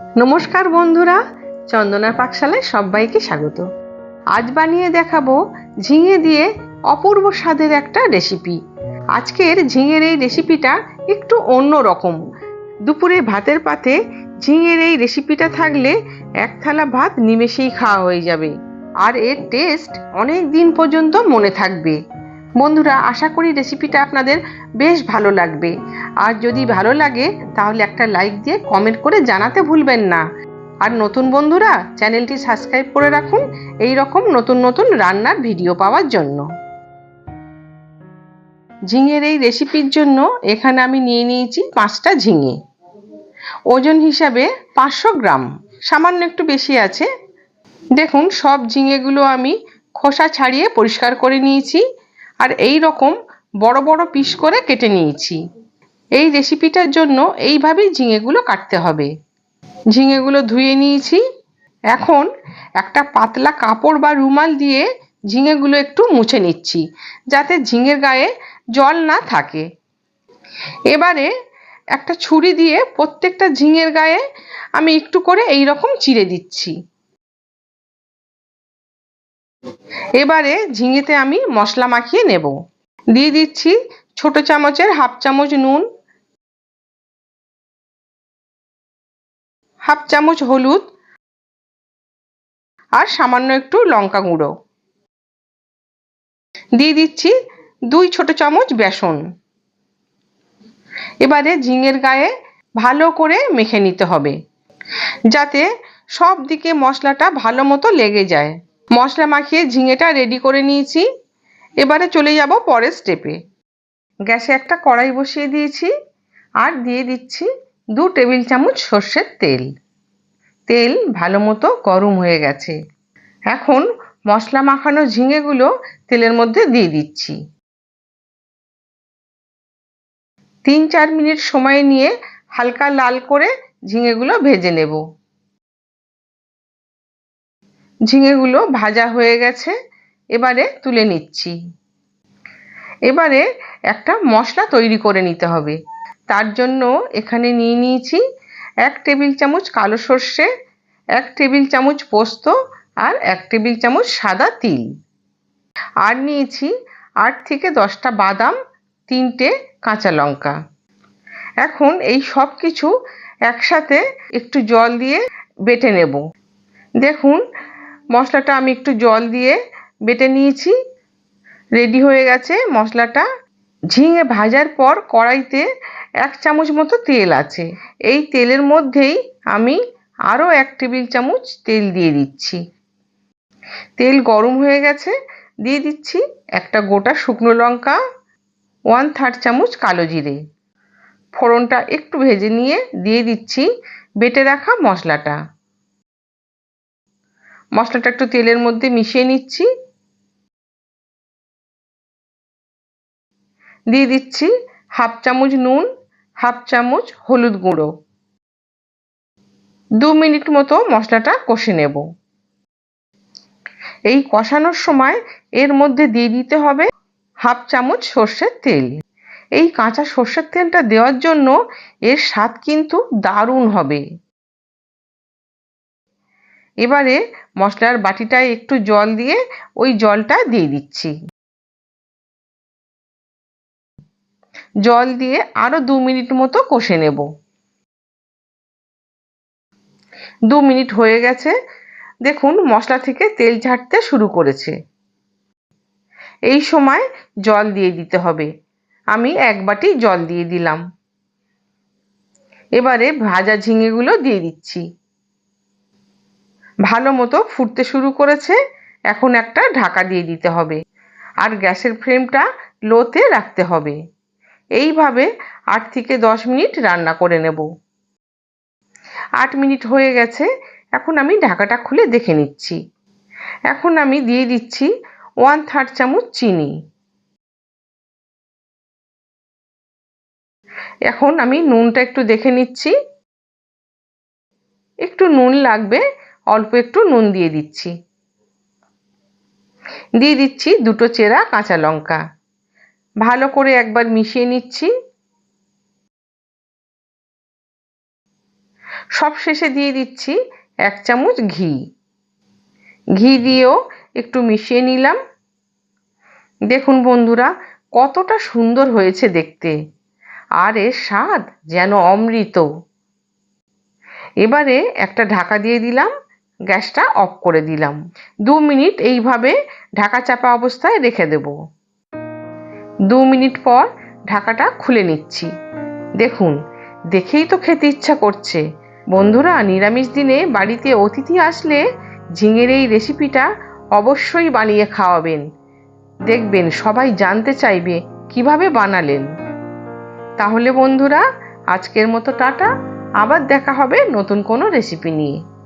নমস্কার বন্ধুরা চন্দনার পাকশালায় সবাইকে স্বাগত। আজ বানিয়ে দেখাবো ঝিঙে দিয়ে অপূর্ব স্বাদের একটা রেসিপি। আজকের ঝিঙের এই রেসিপিটা একটু অন্য রকম। দুপুরে ভাতের পাতে ঝিঙের এই রেসিপিটা থাকলে এক থালা ভাত নিমেষেই খাওয়া হয়ে যাবে। আর এর টেস্ট অনেক দিন পর্যন্ত মনে থাকবে। বন্ধুরা, আশা করি রেসিপিটা আপনাদের বেশ ভালো লাগবে। আর যদি ভালো লাগে, তাহলে একটা লাইক দিয়ে কমেন্ট করে জানাতে ভুলবেন না। আর নতুন বন্ধুরা, চ্যানেলটি সাবস্ক্রাইব করে রাখুন এই রকম নতুন নতুন রান্নার ভিডিও পাওয়ার জন্য। ঝিঙের এই রেসিপির জন্য এখানে আমি নিয়ে নিয়েছি পাঁচটা ঝিঙে। ওজন হিসাবে পাঁচশো গ্রাম, সামান্য একটু বেশি আছে। দেখুন, সব ঝিঙেগুলো আমি খোসা ছাড়িয়ে পরিষ্কার করে নিয়েছি। আর এই রকম বড় বড় পিস করে কেটে নিয়েছি। এই রেসিপিটার জন্য এইভাবেই ঝিঙেগুলো কাটতে হবে। ঝিঙেগুলো ধুয়ে নিয়েছি। এখন একটা পাতলা কাপড় বা রুমাল দিয়ে ঝিঙেগুলো একটু মুছে নিচ্ছি, যাতে ঝিঙের গায়ে জল না থাকে। এবারে একটা ছুরি দিয়ে প্রত্যেকটা ঝিঙের গায়ে আমি একটু করে এই রকম চিড়ে দিচ্ছি। এবারে ঝিঙেতে আমি মশলা মাখিয়ে নেব। দিয়ে দিচ্ছি ছোট চামচের হাফ চামচ নুন, হাফ চামচ হলুদ আর সামান্য একটু লঙ্কা গুঁড়ো। দিয়ে দিচ্ছি দুই ছোট চামচ বেসন। এবারে ঝিঙের গায়ে ভালো করে মেখে নিতে হবে, যাতে সব দিকে মশলাটা ভালো মতো লেগে যায়। মশলা মাখিয়ে ঝিঙেটা রেডি করে নিয়েছি। এবারে চলে যাব পরের স্টেপে গ্যাসে একটা কড়াই বসিয়ে দিয়েছি আর দিয়ে দিচ্ছি দু টেবিল চামচ সর্ষের তেল। তেল ভালো মতো গরম হয়ে গেছে। এখন মশলা মাখানো ঝিঙেগুলো তেলের মধ্যে দিয়ে দিচ্ছি। তিন চার মিনিট সময় নিয়ে হালকা লাল করে ঝিঙেগুলো ভেজে নেব। ঝিঙেগুলো ভাজা হয়ে গেছে, এবারে তুলে নিচ্ছি। এবারে একটা মশলা তৈরি করে নিতে হবে। তার জন্য এখানে নিয়ে নিয়েছি এক টেবিল চামচ কালো সর্ষে, এক টেবিল চামচ পোস্ত আর এক টেবিল চামচ সাদা তিল। আর নিয়েছি আট থেকে দশটা বাদাম, তিনটে কাঁচা লঙ্কা। এখন এই সব কিছু একসাথে একটু জল দিয়ে বেটে নেব। দেখুন মশলাটা আমি একটু জল দিয়ে বেটে নিয়েছি। রেডি হয়ে গেছে মশলাটা। ঝিঙে ভাজার পর কড়াইতে এক চামচ মতো তেল আছে। এই তেলের মধ্যেই আমি আরও এক টেবিল চামচ তেল দিয়ে দিচ্ছি। তেল গরম হয়ে গেছে। দিয়ে দিচ্ছি একটা গোটা শুকনো লঙ্কা ওয়ান থার্ড চামচ কালো জিরে। ফোড়নটা একটু ভেজে নিয়ে দিয়ে দিচ্ছি বেটে রাখা মশলাটা। মশলাটা একটু তেলের মধ্যে মিশিয়ে নিচ্ছি। দিয়ে দিচ্ছি হাফ চামচ নুন, হাফ চামচ হলুদ গুঁড়ো। দু মিনিট মতো মশলাটা কষে নেব। এই কষানোর সময় এর মধ্যে দিয়ে দিতে হবে হাফ চামচ সর্ষের তেল। এই কাঁচা সর্ষের তেলটা দেওয়ার জন্য এর স্বাদ কিন্তু দারুণ হবে। এবারে মশলার বাটিটায় একটু জল দিয়ে ওই জলটা দিয়ে দিচ্ছি। জল দিয়ে আরও দু মিনিট মতো কষে নেব। দু মিনিট হয়ে গেছে। দেখুন, মশলা থেকে তেল ছাড়তে শুরু করেছে। এই সময় জল দিয়ে দিতে হবে। আমি এক বাটি জল দিয়ে দিলাম। এবারে ভাজা ঝিঙেগুলো দিয়ে দিচ্ছি। ভালো মতো ফুটতে শুরু করেছে, এখন একটা ঢাকা দিয়ে দিতে হবে। আর গ্যাসের ফ্লেমটা লোতে রাখতে হবে। এইভাবে আট থেকে দশ মিনিট রান্না করে নেব। আট মিনিট হয়ে গেছে, এখন আমি ঢাকাটা খুলে দেখে নিচ্ছি। এখন আমি দিয়ে দিচ্ছি ওয়ান থার্ড চামচ চিনি। এখন আমি নুনটা একটু দেখে নিচ্ছি। একটু নুন লাগবে অল্প একটু নুন দিয়ে দিচ্ছি। দিয়ে দিচ্ছি দুটো চেরা কাঁচা লঙ্কা। ভালো করে একবার মিশিয়ে নিচ্ছি। সব শেষে দিয়ে দিচ্ছি এক চামচ ঘি। ঘি দিয়েও একটু মিশিয়ে নিলাম। দেখুন বন্ধুরা, কতটা সুন্দর হয়েছে দেখতে। আর এর স্বাদ যেন অমৃত। এবারে একটা ঢাকা দিয়ে দিলাম। গ্যাসটা অফ করে দিলাম। দু মিনিট এইভাবে ঢাকা চাপা অবস্থায় রেখে দেব। দু মিনিট পর ঢাকাটা খুলে নিচ্ছি। দেখুন, দেখেই তো খেতে ইচ্ছা করছে। বন্ধুরা, নিরামিষ দিনে বাড়িতে অতিথি আসলে ঝিঙের এই রেসিপিটা অবশ্যই বানিয়ে খাওয়াবেন। দেখবেন সবাই জানতে চাইবে কীভাবে বানালেন। তাহলে বন্ধুরা, আজকের মতো টাটা। আবার দেখা হবে নতুন কোনো রেসিপি নিয়ে।